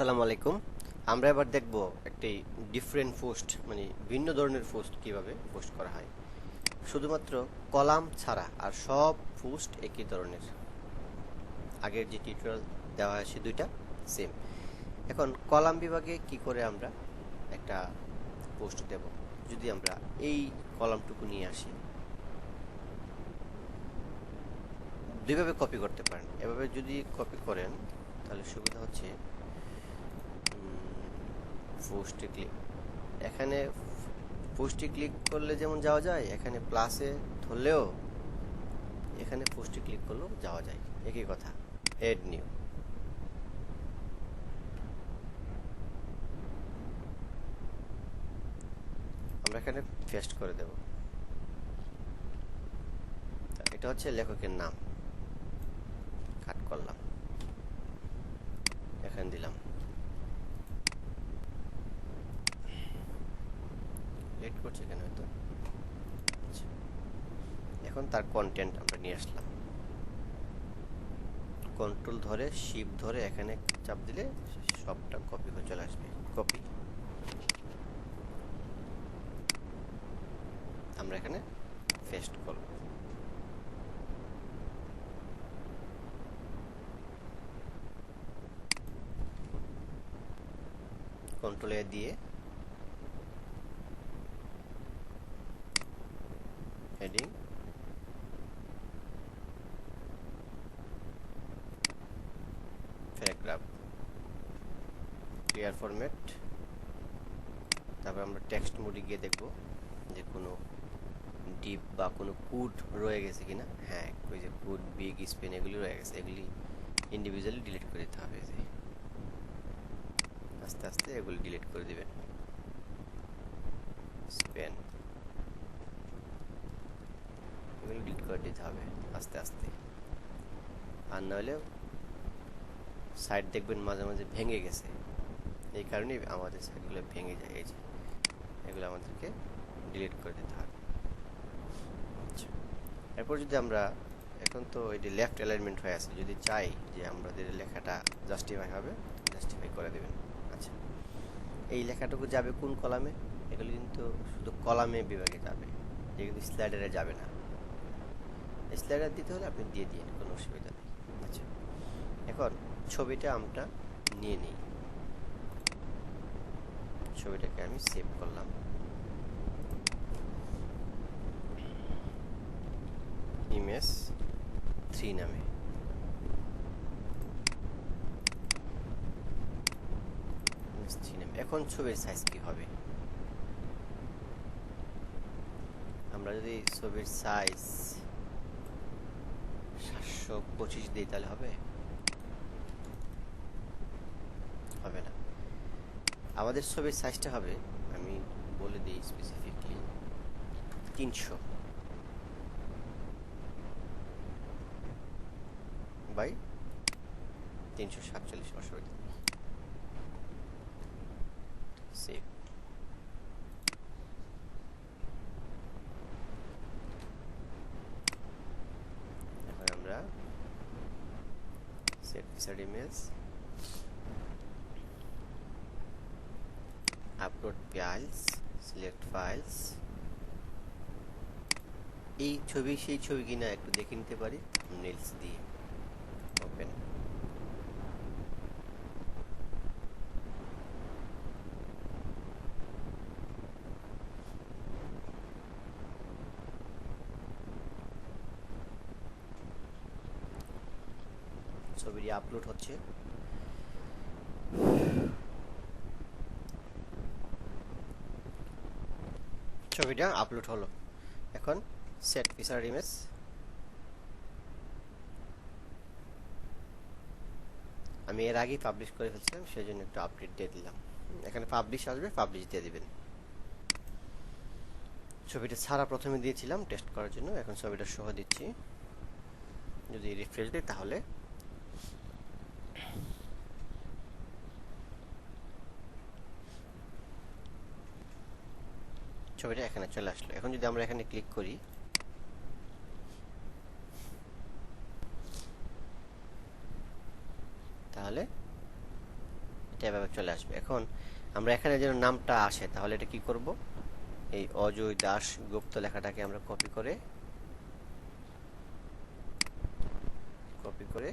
আসসালামু আলাইকুম। আমরা এবার দেখব একটি ডিফারেন্ট পোস্ট মানে ভিন্ন ধরনের পোস্ট কীভাবে পোস্ট করা হয়। শুধুমাত্র কলাম ছাড়া আর সব পোস্ট একই ধরনের। আগের যে টিউটোরিয়াল দেওয়া হয় সে দুইটা সেম এখন কলাম বিভাগে কি করে আমরা একটা পোস্ট দেব? যদি আমরা এই কলামটুকু নিয়ে আসি। দুইভাবে কপি করতে পারেন। এভাবে যদি কপি করেন, তাহলে সুবিধা হচ্ছে পোস্টে ক্লিক এখানে পোস্টে ক্লিক করলে যেমন যাওয়া যায়, এখানে প্লাসে ধরলেও এখানে পোস্টে ক্লিক করলেও যাওয়া যায়। একই কথা। এড নিউ আমরা এখানে পেস্ট করে দেব। এটা হচ্ছে লেখকের নাম। কাট করলাম। এখানে দিলাম। করছে কেন হয়তো আচ্ছা। এখন তার কন্টেন্ট আমরা নিয়ে আসলাম। কন্ট্রোল ধরে শিপ ধরে, এখানে চাপ দিলে সবটা কপি হয়ে চলে আসবে। কপি আমরা এখানে পেস্ট করব। কন্ট্রোল দিয়ে হেডিং প্যারাগ্রাফ ক্লিয়ার ফরম্যাট তারপর আমরা টেক্সট মোডে গিয়ে দেখব যে কোনো ডিপ বা কোনো কুড রয়ে গেছে কিনা। হ্যাঁ ওই যে কুড বিগ স্পেন এগুলি রয়ে গেছে। এগুলি ইন্ডিভিজুয়ালি ডিলিট করে দিতে হবে যে। আস্তে আস্তে এগুলি ডিলিট করে দিবেন। স্পেন এগুলো ডিলিট করে দিতে হবে আস্তে আস্তে। আর নাহলে সাইড দেখবেন মাঝে মাঝে ভেঙে গেছে। এই কারণেই আমাদের সাইডগুলো ভেঙে যায়। এই যে, এগুলো আমাদেরকে ডিলিট করে দিতে হবে। আচ্ছা এরপর যদি আমরা এখন তো এটি লেফট অ্যালাইনমেন্ট হয়ে আছে, যদি চাই যে আমাদের লেখাটা জাস্টিফাই হবে জাস্টিফাই করে দেবেন। আচ্ছা এই লেখাটুকু যাবে কোন কলামে? এগুলো কিন্তু শুধু কলামে বিভাগে যাবে। যে কিন্তু স্লাইডারে যাবে না। স্লাইডার দিতে হলে আপনি দিয়ে দিন, কোনো অসুবিধা নেই। আচ্ছা এখন ছবিটা আমরা নিয়ে নিই। ছবিটাকে আমি সেভ করলাম। ইমেজ থ্রি নামে। এখন ছবির সাইজ কি হবে? আমরা যদি ছবির সাইজ সাতশো পঁচিশ দিই তাহলে হবে? হবে না। আমাদের ছবির সাইজটা হবে, আমি বলে দিই স্পেসিফিকলি তিনশো। বাই তিনশো সাতচল্লিশ অসুবিধা সেভ এখন আমরা feature image upload files select files এই ছবি, সেই ছবি কিনা একটু দেখে নিতে পারি নেলস দিয়ে। ছবিটি আপলোড হচ্ছে। ছবিটা আপলোড হলো। এখন সেট ফিচার ইমেজ আমি এর আগেই পাবলিশ করে ফেলছিলাম সেই জন্য একটু আপডেট দিয়ে দিলাম। এখানে পাবলিশ আসবে পাবলিশ দিয়ে দিবেন। ছবিটা ছাড়া প্রথমে দিয়েছিলাম টেস্ট করার জন্য। এখন ছবিটা সহ দিচ্ছি। যদি রিফ্রেশ দিই তাহলে ছবিটা এখানে চলে আসলো। এখন যদি আমরা এখানে ক্লিক করি, তাহলে এটা এভাবে চলে আসবে। এখন আমরা এখানে যেন নামটা আসে, তাহলে এটা কি করব? এই অজয় দাস গুপ্ত লেখাটাকে আমরা কপি করে কপি করে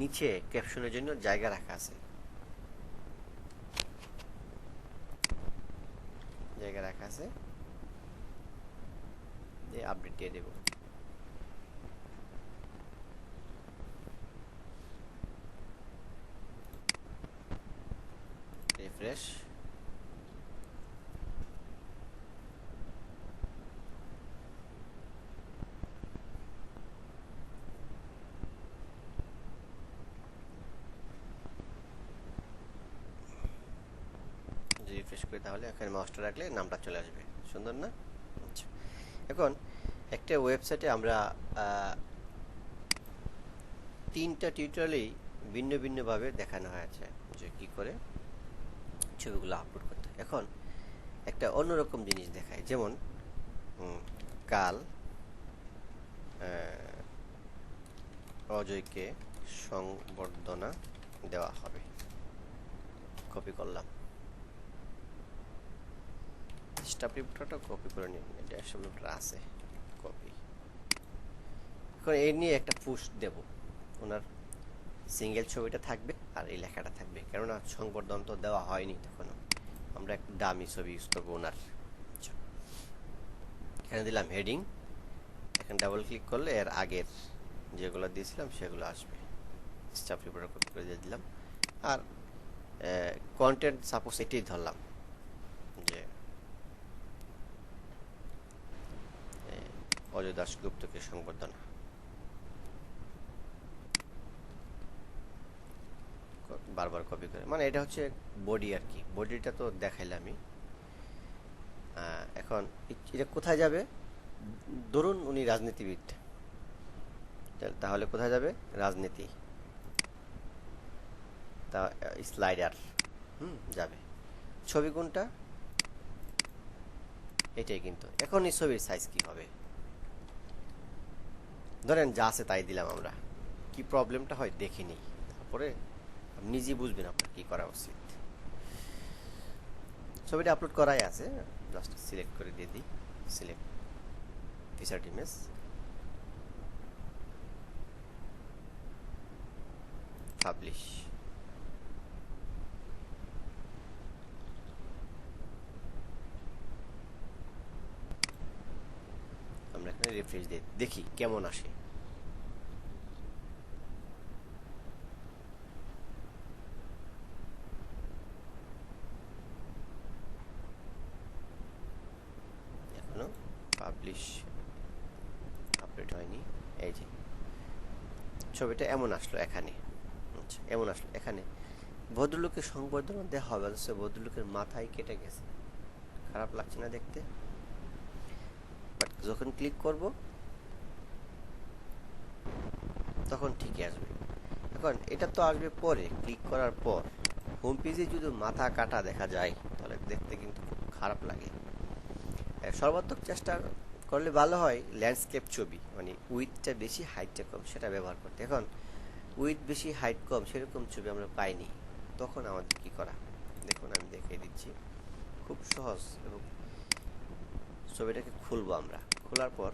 নিচে ক্যাপশনের জন্য জায়গা রাখা আছে। জায়গা রাখা আছে দিয়ে আপডেট দিয়ে দেব রিফ্রেশ রিফ্রেশ করে তাহলে এখানে মাউসটা রাখলে নামটা চলে আসবে। সুন্দর না? আচ্ছা। এখন একটা ওয়েবসাইটে আমরা তিনটা টিউটোরিয়ালেই ভিন্ন ভিন্নভাবে দেখানো হয়েছে যে কি করে ছবিগুলো আপলোড করতে এখন একটা অন্যরকম জিনিস দেখায় যেমন কাল অজয়কে সংবর্ধনা দেওয়া হবে। কপি করলাম। স্টাফ রিপোর্টটা কপি করে নিন। ড্যাশবোর্ড রিপোর্টার আছে কপি এখন এই নিয়ে একটা পোস্ট দেব। ওনার সিঙ্গেল ছবিটা থাকবে আর এই লেখাটা থাকবে। কেননা সংবর্ধন তো দেওয়া হয়নি তখনও। আমরা একটা দামি ছবি ইউজ করব ওনার। এখানে দিলাম হেডিং এখানে ডাবল ক্লিক করলে এর আগের যেগুলো দিয়েছিলাম সেগুলো আসবে। স্টাফ রিপোর্টার কপি করে দিয়ে দিলাম। আর কন্টেন্ট সাপোজ এটাই ধরলাম যে অজয় দাশগুপ্তকে সংবর্ধনা। বারবার কপি করে। মানে এটা হচ্ছে বডি আর কি। বডিটা তো দেখাইলামই। এখন এটা কোথায় যাবে? ধরুন উনি রাজনীতিবিদ। তাহলে কোথায় যাবে? রাজনীতি। তা স্লাইডার হুম, যাবে। ছবি কোনটা? এটাই কিন্তু। এখন এই ছবির সাইজ কি হবে? ধরেন যা আছে তাই দিলাম আমরা। কি প্রবলেমটা হয় দেখে নিই তারপরে নিজেই বুঝবেন আপনার কী করা উচিত। ছবিটা আপলোড করাই আছে। জাস্ট সিলেক্ট করে দিয়ে দিই। সিলেক্ট ফিচার ইমেজ পাবলিশ আমরা এখানে রিফ্রেশ দিই দেখি কেমন আসে এখনও পাবলিশ আপডেট হয়নি এই যে ছবিটা এমন আসলো এখানে। আচ্ছা এমন আসলো এখানে। ভদ্রলোকের সংবর্ধনা দেওয়া হবে, অথচ ভদ্রলোকের মাথায় কেটে গেছে। খারাপ লাগছে না দেখতে? যখন ক্লিক করব, তখন ঠিকই আসবে। এখন এটা তো আসবে পরে ক্লিক করার পর। হোম পেজে যদি মাথা কাটা দেখা যায়, তাহলে দেখতে কিন্তু খুব খারাপ লাগে। সর্বাত্মক চেষ্টা করলে ভালো হয় ল্যান্ডস্কেপ ছবি মানে উইথটা বেশি হাইটটা কম, সেটা ব্যবহার করতে। এখন উইথ বেশি হাইট কম, সেরকম ছবি আমরা পাইনি, তখন আমাদের কি করা? দেখুন, আমি দেখিয়ে দিচ্ছি। খুব সহজ এবং ছবিটাকে খুলবো আমরা। খোলার পর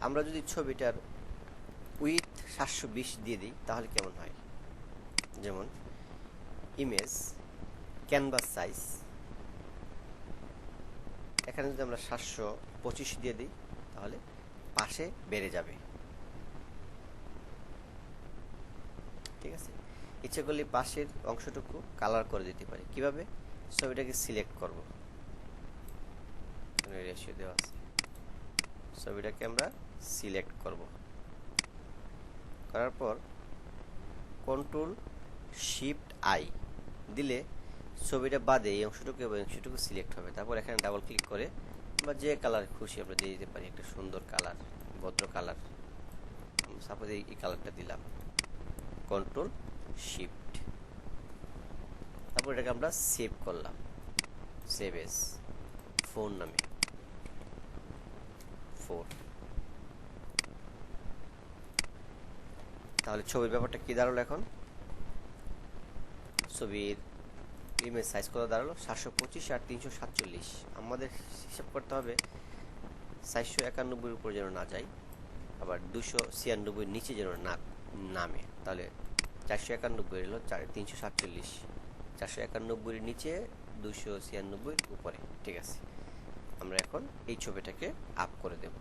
আমরা যদি ছবিটার উইথ সাতশো বিশ দিয়ে দিই, তাহলে কেমন হয়? যেমন ইমেজ ক্যানভাস সাইজ এখানে যদি আমরা সাতশো পঁচিশ দিয়ে দিই, তাহলে পাশে বেড়ে যাবে। ঠিক আছে? ইচ্ছে করলে পাশের অংশটুকু কালার করে দিতে পারি। কীভাবে? ছবিটাকে সিলেক্ট করব। রেশিও দেওয়া আছে। ছবিটাকে আমরা সিলেক্ট করব। করার পর কন্ট্রোল শিফট আই দিলে ছবিটা বাদে এই অংশটুকু এবং অংশটুকু সিলেক্ট হবে। তারপর এখানে ডাবল ক্লিক করে বা যে কালার খুশি আমরা দিয়ে দিতে পারি, একটা সুন্দর কালার ভদ্র কালার সাপোজ এই কালারটা দিলাম। কন্ট্রোল শিফট তারপর এটাকে আমরা সেভ করলাম। সেভ এস ফোন নামে। ফোর তাহলে ছবির ব্যাপারটা কি দাঁড়াল এখন? ছবির ইমেজ সাইজ কত দাঁড়াল? সাতশো পঁচিশ আর তিনশো সাতচল্লিশ। আমাদের হিসাব করতে হবে চারশো একানব্বইয়ের উপর যেন না যায় আবার দুশো ছিয়ানব্বইয়ের নিচে যেন না নামে। তাহলে চারশো একানব্বই হলো চার, তিনশো সাতচল্লিশ। চারশো একানব্বইয়ের নিচে, দুশো ছিয়ানব্বইয়ের উপরে। ঠিক আছে। আমরা এখন এই ছবিটাকে আপ করে দেব।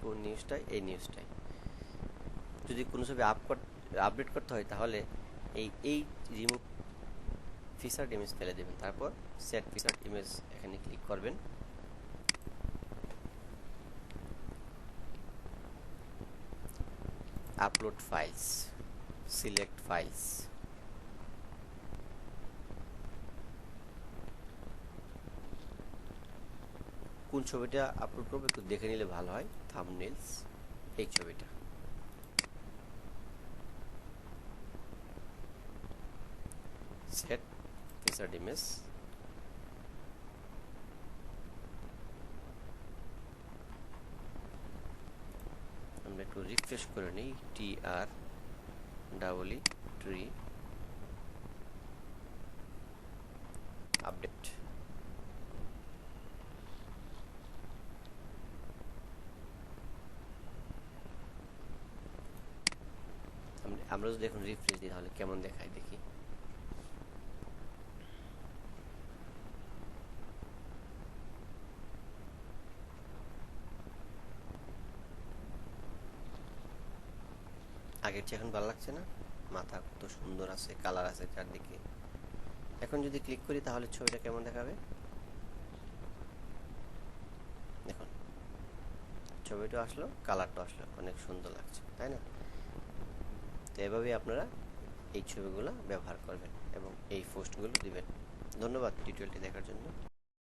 কোন নিউজটাই এই নিউজটাই যদি কোনো ছবি আপ আপডেট করতে হয়, তাহলে এই এই রিমুভ ফিচার্ড ইমেজ ফেলে দেবেন। তারপর সেট ফিচার্ড ইমেজ এখানে ক্লিক করবেন। আপলোড ফাইলস সিলেক্ট ফাইলস কোন ছবিটা আপলোড করব একটু দেখে নিলে ভালো হয়। থামনেলস এই ছবিটা। Set image আমরা একটু রিফ্রেশ করে নিই। T R double E tree update আমরা যদি এখন রিফ্রেশ দিই তাহলে কেমন দেখায় দেখি। আগের চেয়ে এখন ভালো লাগছে না? মাথা কত সুন্দর আছে কালার আছে চারদিকে। এখন যদি ক্লিক করি তাহলে ছবিটা কেমন দেখাবে? দেখুন। ছবিটা আসলো কালারটা আসলো, অনেক সুন্দর লাগছে, তাই না? তো এভাবেই আপনারা এই ছবিগুলো ব্যবহার করবেন এবং এই পোস্টগুলো দিবেন। ধন্যবাদ টিউটোরিয়ালটি দেখার জন্য।